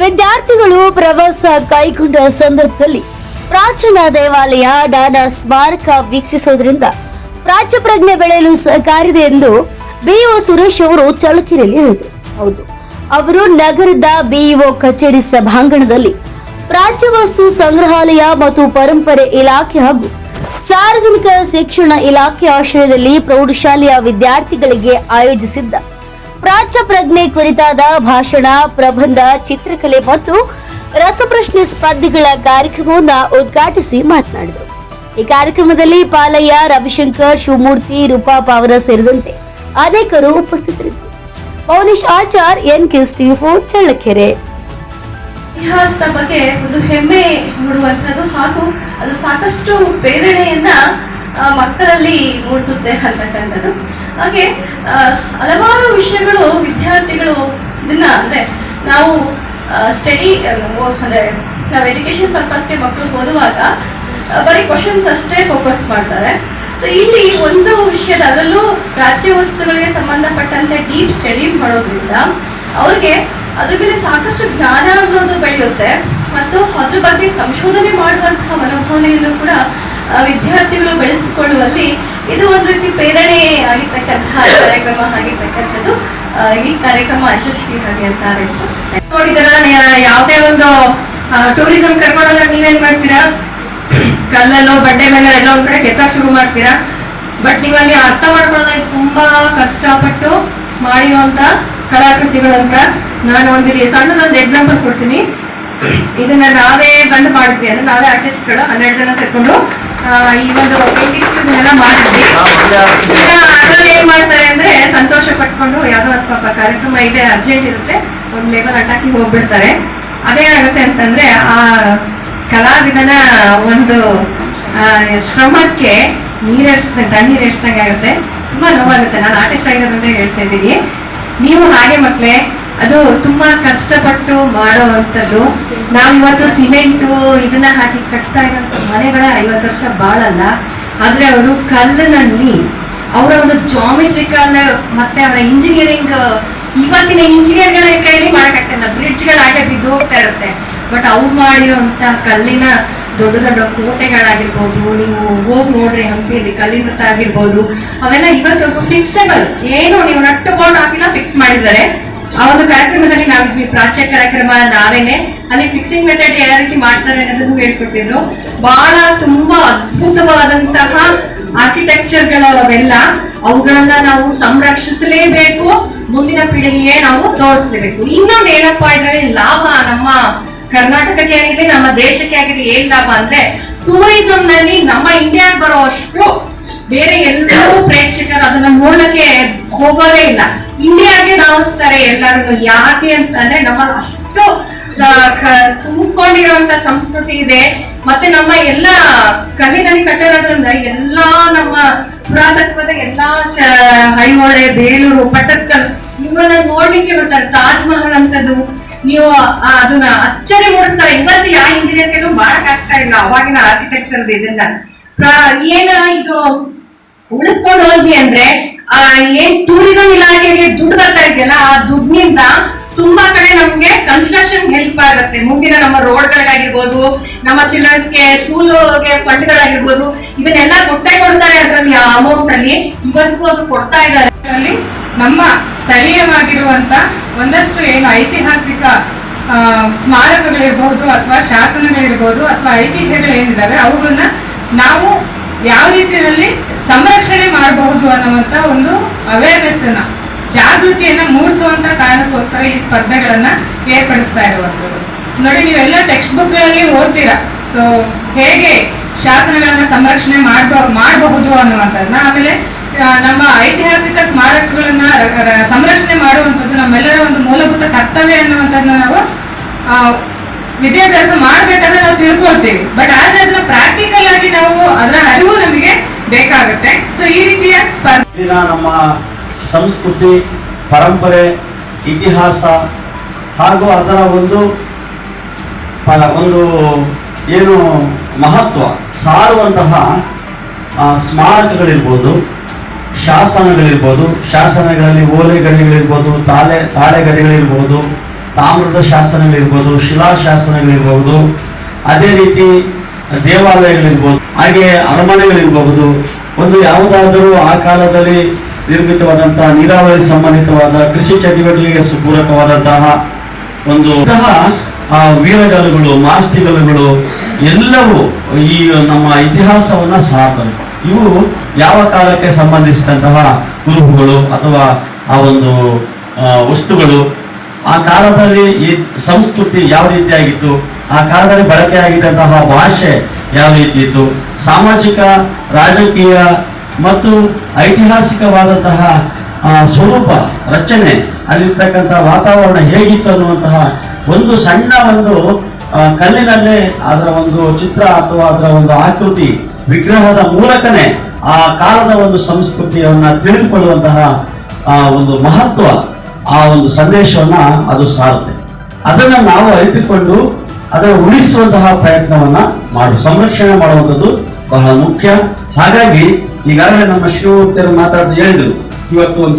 ವಿದ್ಯಾರ್ಥಿಗಳು ಪ್ರವಾಸ ಕೈಗೊಂಡ ಸಂದರ್ಭದಲ್ಲಿ ಪ್ರಾಚೀನ ದೇವಾಲಯ ಡಾಡಾ ಸ್ಮಾರಕ ವೀಕ್ಷಿಸುವುದರಿಂದ ಪ್ರಾಚ್ಯ ಪ್ರಜ್ಞೆ ಬೆಳೆಯಲು ಸಹಕಾರಿದೆ ಎಂದು ಬಿಇಒ ಸುರೇಶ್ ಅವರು ಚಳ್ಳಕೆರೆಯಲ್ಲಿ ಹೇಳಿದರು. ಹೌದು, ಅವರು ನಗರದ ಬಿಇಒ ಕಚೇರಿ ಸಭಾಂಗಣದಲ್ಲಿ ಪ್ರಾಚ್ಯ ವಸ್ತು ಸಂಗ್ರಹಾಲಯ ಮತ್ತು ಪರಂಪರೆ ಇಲಾಖೆ ಹಾಗೂ ಸಾರ್ವಜನಿಕ ಶಿಕ್ಷಣ ಇಲಾಖೆ ಆಶ್ರಯದಲ್ಲಿ ಪ್ರೌಢಶಾಲೆಯ ವಿದ್ಯಾರ್ಥಿಗಳಿಗೆ ಆಯೋಜಿಸಿದ್ದ ಪ್ರಾಚ್ಯ ಪ್ರಜ್ಞೆ ಕುರಿತಾದ ಭಾಷಣ, ಪ್ರಬಂಧ, ಚಿತ್ರಕಲೆ ಮತ್ತು ರಸಪ್ರಶ್ನೆ ಸ್ಪರ್ಧೆಗಳ ಕಾರ್ಯಕ್ರಮವನ್ನು ಉದ್ಘಾಟಿಸಿ ಮಾತನಾಡಿದರು. ಈ ಕಾರ್ಯಕ್ರಮದಲ್ಲಿ ಪಾಲಯ್ಯ, ರವಿಶಂಕರ್, ಶಿವಮೂರ್ತಿ, ರೂಪಾ ಪಾವರ ಸೇರಿದಂತೆ ಅನೇಕರು ಉಪಸ್ಥಿತರಿದ್ದರು. Paunish Achar N K four Challakere. ಇತಿಹಾಸದ ಬಗ್ಗೆ ಒಂದು ಹೆಮ್ಮೆ ಮೂಡುವಂಥದ್ದು ಹಾಗೂ ಅದು ಸಾಕಷ್ಟು ಪ್ರೇರಣೆಯನ್ನ ಮಕ್ಕಳಲ್ಲಿ ಮೂಡಿಸುತ್ತೆ ಅಂತಕ್ಕಂಥದ್ದು ಹಾಗೆ ಹಲವಾರು ವಿಷಯಗಳು ವಿದ್ಯಾರ್ಥಿಗಳು ಇದನ್ನ ಅಂದ್ರೆ ನಾವು ಸ್ಟಡಿ ಅಂದ್ರೆ ನಾವು ಎಜುಕೇಶನ್ ಪರ್ಪಸ್ಗೆ ಮಕ್ಕಳು ಓದುವಾಗ ಬರೀ ಕ್ವಶನ್ಸ್ ಅಷ್ಟೇ ಫೋಕಸ್ ಮಾಡ್ತಾರೆ. ಸೊ ಇಲ್ಲಿ ಒಂದು ವಿಷಯದ ಅದರಲ್ಲೂ ರಾಜ್ಯ ವಸ್ತುಗಳಿಗೆ ಸಂಬಂಧಪಟ್ಟಂತೆ ಡೀಪ್ ಸ್ಟಡಿ ಮಾಡೋದ್ರಿಂದ ಅವ್ರಿಗೆ ಅದ್ರ ಮೇಲೆ ಸಾಕಷ್ಟು ಜ್ಞಾನ ಅನ್ನೋದು ಬೆಳೆಯುತ್ತೆ. ಮತ್ತು ಅದ್ರ ಬಗ್ಗೆ ಸಂಶೋಧನೆ ಮಾಡುವಂತಹ ಮನೋಭಾವನೆಯನ್ನು ಕೂಡ ವಿದ್ಯಾರ್ಥಿಗಳು ಬೆಳೆಸಿಕೊಳ್ಳುವಲ್ಲಿ ಇದು ಒಂದು ರೀತಿ ಪ್ರೇರಣೆ ಆಗಿರ್ತಕ್ಕಂತಹ ಕಾರ್ಯಕ್ರಮ ಆಗಿರ್ತಕ್ಕಂಥದ್ದು. ಈ ಕಾರ್ಯಕ್ರಮ ಯಶಸ್ವಿಯಾಗಿ ಅಂತ ನೋಡಿದ್ರ ಯಾವುದೇ ಒಂದು ಟೂರಿಸಂ ಕರ್ಕೊಂಡೋದಾಗ ನೀವೇನ್ ಮಾಡ್ತೀರಾ? ಕಲ್ಲಲ್ಲೋ ಬಟ್ಟೆ ಮೇಲೆ ಎಲ್ಲೋ ಒಂದ್ ಕಡೆ ಕೆತ್ತಕ್ ಶುರು ಮಾಡ್ತೀರಾ? ಬಟ್ ನೀವಲ್ಲಿ ಅರ್ಥ ಮಾಡ್ಕೊಳ್ಳೋದಕ್ಕೆ ತುಂಬಾ ಕಷ್ಟಪಟ್ಟು ಮಾಡಿರುವಂತ ಕಲಾಕೃತಿಗಳಂತ ನಾನು ಒಂದಿಲ್ಲಿ ಸಣ್ಣದೊಂದು ಎಕ್ಸಾಂಪಲ್ ಕೊಡ್ತೀನಿ. ಇದನ್ನ ನಾವೇ ಬಂದು ಮಾಡಿದ್ವಿ ಅಂದ್ರೆ ನಾವೇ ಆರ್ಟಿಸ್ಟ್ಗಳು ಹನ್ನೆರಡು ಜನ ಸೇರ್ಕೊಂಡು ಈ ಒಂದು ಪೇಂಟಿಂಗ್ಸ್ ಇದನ್ನೆಲ್ಲ ಮಾಡಿದ್ವಿ ಅದ್ರಲ್ಲಿ ಏನ್ ಮಾಡ್ತಾರೆ ಅಂದ್ರೆ ಸಂತೋಷ ಪಟ್ಕೊಂಡು ಯಾವ್ದೋ ಅಥವಾ ಪಾಪ ಕಾರ್ಯಕ್ರಮ ಇದೆ ಅರ್ಜೆಂಟ್ ಇರುತ್ತೆ ಒಂದ್ ಲೇಬಲ್ ಅಟ್ಟಾಕಿ ಹೋಗ್ಬಿಡ್ತಾರೆ. ಅದೇನಾಗುತ್ತೆ ಅಂತಂದ್ರೆ ಆ ಕಲಾವಿದನ ಒಂದು ಶ್ರಮಕ್ಕೆ ನೀರೇರಿಸ್ದಂಗೆ ತಣ್ಣೀರ್ ಎರ್ಸ್ದಂಗೆ ಆಗುತ್ತೆ. ತುಂಬಾ ನೋವಾಗುತ್ತೆ. ನಾನು ಆರ್ಟಿಸ್ಟ್ ಆಗಿರೋದ್ರಿಂದ ಹೇಳ್ತಾ ಇದ್ದೀನಿ. ನೀವು ಹಾಗೆ ಮಕ್ಳೇ ಅದು ತುಂಬಾ ಕಷ್ಟಪಟ್ಟು ಮಾಡುವಂಥದ್ದು. ನಾವು ಇವತ್ತು ಸಿಮೆಂಟು ಇದನ್ನ ಹಾಕಿ ಕಟ್ತಾ ಇರೋಂಥ ಮನೆಗಳ ಐವತ್ತು ವರ್ಷ ಬಾಳಲ್ಲ. ಆದ್ರೆ ಅವರು ಕಲ್ಲಿನಲ್ಲಿ ಅವರ ಒಂದು ಜಾಮೆಟ್ರಿಕಲ್ ಮತ್ತೆ ಅವರ ಇಂಜಿನಿಯರಿಂಗ್ ಇವತ್ತಿನ ಇಂಜಿನಿಯರ್ಗಳ ಕೈಯಲ್ಲಿ ಮಾಡಕ್ಕಾಗ್ತಿಲ್ಲ. ಬ್ರಿಡ್ಜ್ಗಳು ಹಾಗೆ ಬಿದ್ದು ಹೋಗ್ತಾ ಇರುತ್ತೆ. ಬಟ್ ಅವ್ರು ಮಾಡಿರುವಂತ ಕಲ್ಲಿನ ದೊಡ್ಡ ದೊಡ್ಡ ಕೋಟೆಗಳಾಗಿರ್ಬೋದು, ನೀವು ಹೋಗಿ ನೋಡ್ರಿ ಹಂಪಿಯಲ್ಲಿ ಕಲ್ಲಿನ ಆಗಿರ್ಬೋದು, ಅವೆಲ್ಲ ಇವತ್ತು ಫಿಕ್ಸಬಲ್ ಏನು ನೀವು ನಟ್ಟುಕೊಂಡು ಹಾಕಿಲ್ಲ ಫಿಕ್ಸ್ ಮಾಡಿದ್ದಾರೆ. ಆ ಒಂದು ಕಾರ್ಯಕ್ರಮದಲ್ಲಿ ನಾವಿದ್ವಿ ಪ್ರಾಚ್ಯ ಕಾರ್ಯಕ್ರಮ ನಾವೇನೆ ಅಲ್ಲಿ ಫಿಕ್ಸಿಂಗ್ ಮೆಥಡ್ ಯಾವ ರೀತಿ ಮಾಡ್ತಾರೆ ಅನ್ನೋದನ್ನು ಹೇಳ್ಕೊಟ್ಟಿದ್ರು. ಬಹಳ ತುಂಬಾ ಅದ್ಭುತವಾದಂತಹ ಆರ್ಕಿಟೆಕ್ಚರ್ಗಳು ಅವೆಲ್ಲ. ಅವುಗಳನ್ನ ನಾವು ಸಂರಕ್ಷಿಸಲೇಬೇಕು. ಮುಂದಿನ ಪೀಳಿಗೆಗೆ ನಾವು ತೋರಿಸ್ಲೇಬೇಕು. ಇನ್ನೊಂದು ಏನಪ್ಪಾ ಇದ್ರಲ್ಲಿ ಲಾಭ ನಮ್ಮ ಕರ್ನಾಟಕಕ್ಕೆ ಆಗಿರ್ಲಿ, ನಮ್ಮ ದೇಶಕ್ಕೆ ಆಗಿರ್ಲಿ ಏನ್ ಲಾಭ ಅಂದ್ರೆ ಟೂರಿಸಂ ನಲ್ಲಿ ನಮ್ಮ ಇಂಡಿಯಾಗ್ ಬರೋ ಅಷ್ಟು ಬೇರೆ ಎಲ್ಲರೂ ಪ್ರೇಕ್ಷಕರು ಅದನ್ನ ನೋಡಕ್ಕೆ ಹೋಗೋದೇ ಇಲ್ಲ. ಇಂಡಿಯಾಗೆ ಧಾವಿಸ್ತಾರೆ ಎಲ್ಲರೂ ಯಾಕೆ ಅಂತಂದ್ರೆ ನಮ್ಮ ಅಷ್ಟು ತುಂಬಿಕೊಂಡಿರುವಂತ ಸಂಸ್ಕೃತಿ ಇದೆ. ಮತ್ತೆ ನಮ್ಮ ಎಲ್ಲ ಕಲ್ಲಿನಲ್ಲಿ ಕಟ್ಟಿರೋದ್ರಿಂದ ಎಲ್ಲಾ ನಮ್ಮ ಪುರಾತತ್ವದ ಎಲ್ಲಾ ಐಹೊಳೆ ಬೇಲೂರು ಪಟ್ಟದಕಲ್ ಇವನ್ನ ನೋಡ್ಲಿಕ್ಕೆ ಬರ್ತಾರೆ. ತಾಜ್ ಮಹಲ್ ಅಂತದ್ದು, ನೀವು ಅದನ್ನ ಅಚ್ಚರಿ ಮೂಡಿಸ್ತಾರೆ. ಇವತ್ತು ಯಾವ ಇಂಜಿನಿಯರ್ ಕೆಲವು ಮಾಡಕ್ ಆಗ್ತಾ ಇಲ್ಲ, ಅವಾಗಿನ ಆರ್ಕಿಟೆಕ್ಚರ್ ಇದನ್ನ. ಏನ ಇದು ಉಳಿಸ್ಕೊಂಡು ಹೋದ್ವಿ ಅಂದ್ರೆ, ಆ, ಏನ್ ಟೂರಿಸಂ ಇಲಾಖೆಗೆ ದುಡ್ಡು ಬರ್ತಾ ಇದೆಯಲ್ಲ, ಆ ದುಡ್ಡಿನಿಂದ ತುಂಬಾ ಕಡೆ ನಮ್ಗೆ ಕನ್ಸ್ಟ್ರಕ್ಷನ್ ಹೆಲ್ಪ್ ಆಗುತ್ತೆ. ಮುಂದಿನ ನಮ್ಮ ರೋಡ್ಗಳಿಗಾಗಿರ್ಬೋದು, ನಮ್ಮ ಚಿಲ್ಡ್ರನ್ಸ್ಗೆ ಫಂಡ್ ಗಳಾಗಿರ್ಬೋದು ಇದನ್ನೆಲ್ಲ ಕೊಟ್ಟೆ ಕೊಡ್ತಾರೆ ಅದ್ರಲ್ಲಿ ಆ ಅಮೌಂಟ್ ಅಲ್ಲಿ. ಇವತ್ತು ಅದು ಕೊಡ್ತಾ ಇದ್ದಾರೆ. ನಮ್ಮ ಸ್ಥಳೀಯವಾಗಿರುವಂತ ಒಂದಷ್ಟು ಏನು ಐತಿಹಾಸಿಕ ಸ್ಮಾರಕಗಳಿರ್ಬಹುದು ಅಥವಾ ಶಾಸನಗಳಿರ್ಬಹುದು ಅಥವಾ ಐತಿಹ್ಯಗಳು ಏನಿದ್ದಾವೆ ಅವುಗಳನ್ನ ನಾವು ಯಾವ ರೀತಿಯಲ್ಲಿ ಸಂರಕ್ಷಣೆ ಮಾಡಬಹುದು ಅನ್ನುವಂತ ಒಂದು ಅವೇರ್ನೆಸ್ ಅನ್ನ ಜಾಗೃತಿಯನ್ನ ಮೂಡಿಸುವಂತ ಕಾರಣಕ್ಕೋಸ್ಕರ ಈ ಸ್ಪರ್ಧೆಗಳನ್ನ ಏರ್ಪಡಿಸ್ತಾ ಇರುವಂತದ್ದು ನೋಡಿ, ನೀವೆಲ್ಲ ಟೆಕ್ಸ್ಟ್ ಬುಕ್ಗಳಲ್ಲಿ ಓದ್ತೀರಾ? ಸೊ ಹೇಗೆ ಶಾಸನಗಳನ್ನ ಸಂರಕ್ಷಣೆ ಮಾಡ್ಬೋ, ಮಾಡಬಹುದು ಅನ್ನುವಂಥದ್ದನ್ನ ಆಮೇಲೆ ನಮ್ಮ ಐತಿಹಾಸಿಕ ಸ್ಮಾರಕಗಳನ್ನ ಸಂರಕ್ಷಣೆ ಮಾಡುವಂಥದ್ದು ನಮ್ಮೆಲ್ಲರ ಒಂದು ಮೂಲಭೂತ ಕರ್ತವ್ಯ ಅನ್ನುವಂಥದ್ದನ್ನ ನಾವು ವಿದ್ಯಾಭ್ಯಾಸ ಮಾಡ್ಬೇಕಂದ್ರೆ ನಾವು ತಿಳ್ಕೊಳ್ತೀವಿ. ಬಟ್ ಆದ್ರೆ ಅದನ್ನ ಪ್ರಾಕ್ಟಿಕಲ್ ಆಗಿ ನಾವು ಅದರ ಅರಿವು ನಮಗೆ ಬೇಕಾಗುತ್ತೆ. ಸೊ ಈ ರೀತಿಯ ಸ್ಪರ್ಧೆ ನಮ್ಮ ಸಂಸ್ಕೃತಿ, ಪರಂಪರೆ, ಇತಿಹಾಸ, ಹಾಗೂ ಅದರ ಒಂದು ಒಂದು ಏನು ಮಹತ್ವ, ಸಾರುವಂತಹ ಸ್ಮಾರಕಗಳಿರ್ಬೋದು, ಶಾಸನಗಳಿರ್ಬೋದು, ಶಾಸನಗಳಲ್ಲಿ ಓಲೆಗರಿಗಳಿರ್ಬೋದು ತಾಳೆ ತಾಳೆಗರಿಗಳಿರ್ಬೋದು ತಾಮ್ರದ ಶಾಸನಗಳಿರ್ಬೋದು ಶಿಲಾ ಶಾಸನಗಳಿರ್ಬೋದು ಅದೇ ರೀತಿ ದೇವಾಲಯಗಳಿರ್ಬೋದು, ಹಾಗೆ ಅರಮನೆಗಳಿರಬಹುದು. ಒಂದು ಯಾವುದಾದರೂ ಆ ಕಾಲದಲ್ಲಿ ನಿರ್ಮಿತವಾದಂತಹ ನೀರಾವರಿ ಸಂಬಂಧಿತವಾದ ಕೃಷಿ ಚಟುವಟಿಕೆಗೆ ಪೂರಕವಾದಂತಹ ಒಂದು ಆ, ವೀರಗಲುಗಳು, ಮಾಸ್ತಿಗಲುಗಳು, ಎಲ್ಲವೂ ಈ ನಮ್ಮ ಇತಿಹಾಸವನ್ನ ಸಾಕಲು ಇವು ಯಾವ ಕಾಲಕ್ಕೆ ಸಂಬಂಧಿಸಿದಂತಹ ಕುರುಹುಗಳು ಅಥವಾ ಆ ಒಂದು ವಸ್ತುಗಳು ಆ ಕಾಲದಲ್ಲಿ ಈ ಸಂಸ್ಕೃತಿ ಯಾವ ರೀತಿಯಾಗಿತ್ತು? ಆ ಕಾಲದಲ್ಲಿ ಬಳಕೆಯಾಗಿದ್ದಂತಹ ಭಾಷೆ ಯಾವ ರೀತಿ ಇತ್ತು? ಸಾಮಾಜಿಕ, ರಾಜಕೀಯ ಮತ್ತು ಐತಿಹಾಸಿಕವಾದಂತಹ ಸ್ವರೂಪ, ರಚನೆ, ಅಲ್ಲಿರ್ತಕ್ಕಂಥ ವಾತಾವರಣ ಹೇಗಿತ್ತು ಅನ್ನುವಂತಹ ಒಂದು ಸಣ್ಣ ಒಂದು ಕಲ್ಲಿನಲ್ಲೇ ಅದರ ಒಂದು ಚಿತ್ರ ಅಥವಾ ಅದರ ಒಂದು ಆಕೃತಿ ವಿಗ್ರಹದ ಮೂಲಕನೇ ಆ ಕಾಲದ ಒಂದು ಸಂಸ್ಕೃತಿಯನ್ನ ತಿಳಿದುಕೊಳ್ಳುವಂತಹ ಒಂದು ಮಹತ್ವ ಆ ಒಂದು ಸಂದೇಶವನ್ನ ಅದು ಸಾರುತ್ತೆ. ಅದನ್ನ ನಾವು ಅರಿತುಕೊಂಡು ಅದನ್ನು ಉಳಿಸುವಂತಹ ಪ್ರಯತ್ನವನ್ನ ಮಾಡು, ಸಂರಕ್ಷಣೆ ಮಾಡುವಂಥದ್ದು ಬಹಳ ಮುಖ್ಯ. ಹಾಗಾಗಿ ಈಗಾಗಲೇ ನಮ್ಮ ಶಿವಮೂರ್ತಿಯರು ಮಾತಾಡ್ತಾ ಹೇಳಿದ್ರು, ಇವತ್ತು ಒಂದು